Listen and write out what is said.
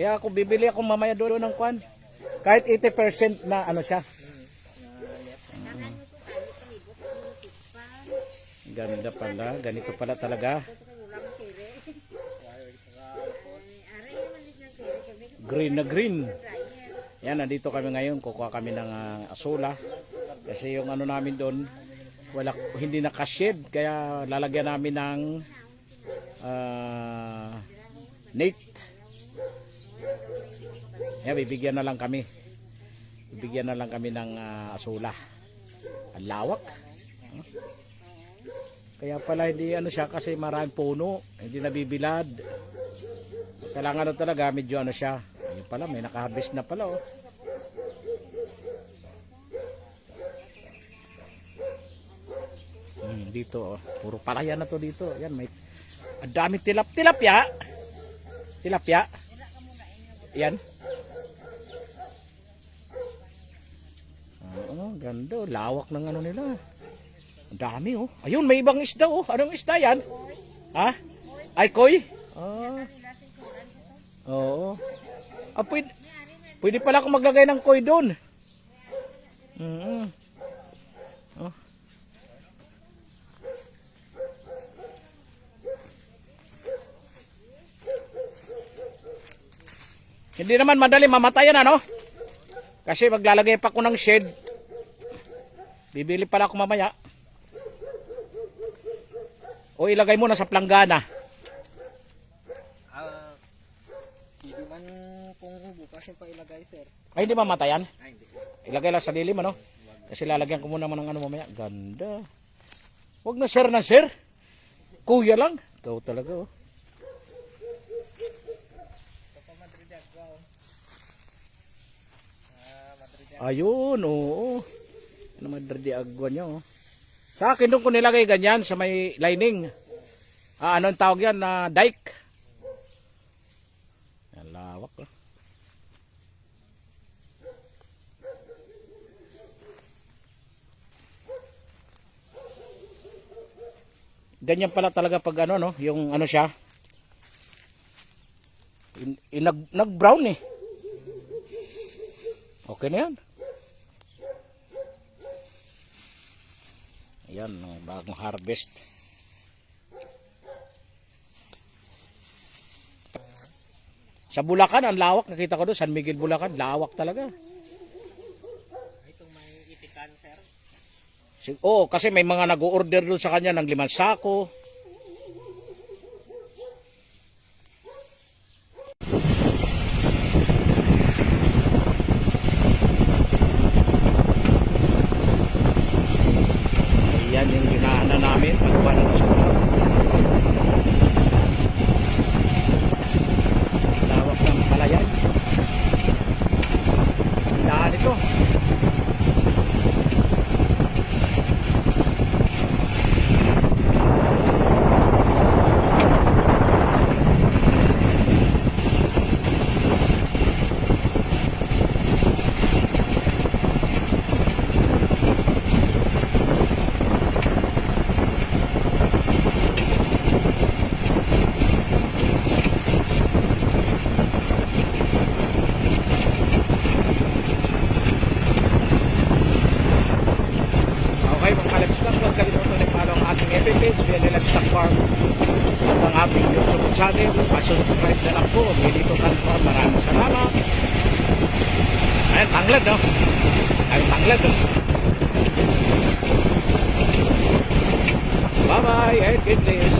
Kaya ako bibili ako mamaya doon ng kwan. Kahit 80% na ano siya. Ganda pala. Ganito pala talaga. Green na green. Yan, nandito kami ngayon. Kukuha kami ng ah, asula. Kasi yung ano namin doon, wala, hindi nakashed. Kaya lalagyan namin ng ah, net. Yan, bibigyan na lang kami. Bibigyan na lang kami ng ah, asula. Ang lawak. Kaya pala hindi ano siya kasi maraming puno. Hindi nabibilad. Kailangan na talaga medyo ano siya. Ayun pala, may nakaharvest na pala oh. Hmm, dito oh. Puro palaya na to dito. Yan may ang dami tilap tilapia. Tilapia. Yan. Ganda. oh. Lawak ng ano nila. Ang dami oh. Ayun, may ibang isda oh. Anong isda yan? Ha? Ay, koy? Ah. Oo. Ah, pwede, pwede pala akong maglagay ng koy doon. Mm oh. Hindi naman madali mamatayan ano? Kasi maglalagay pa ko ng shed. Bibili pala ako mamaya. O ilagay mo na sa planggana. Ah, hindi man kung bukas yung pailagay, sir. Ay, hindi mamatayan. Ay, hindi. Ilagay lang sa dilim, ano? Kasi lalagyan ko muna ng ano mamaya. Ganda. Huwag na sir na sir. Kuya lang. Ikaw talaga, oh. Ayun, oo. Ano Madrid de Agua nyo. Sa akin doon ko nilagay ganyan sa may lining. Ah, anong tawag yan? Na dike. Yan, lawak, oh. Ganyan pala talaga pag ano no, yung ano siya. In, in, nag, nag-brown eh. Okay na yan. Ayan, bagong harvest. Sa Bulacan, ang lawak. Nakita ko doon, San Miguel, Bulacan. Lawak talaga. Itong may itikan, sir. Si- Oo, kasi may mga nag-order doon sa kanya ng limang sako. Ayan yung ginaana namin. Pagkuha ng asura. Lawak ng palayan. Daan ito. Okay, mga kalimutan i-follow ang ating FB page, via Livestock Farm. At ang ating YouTube channel, pasubscribe na lang po, Milito Farm. Maraming salamat. Ayun, tanglad, no? Ayun, tanglad, no? Bye-bye, and goodness.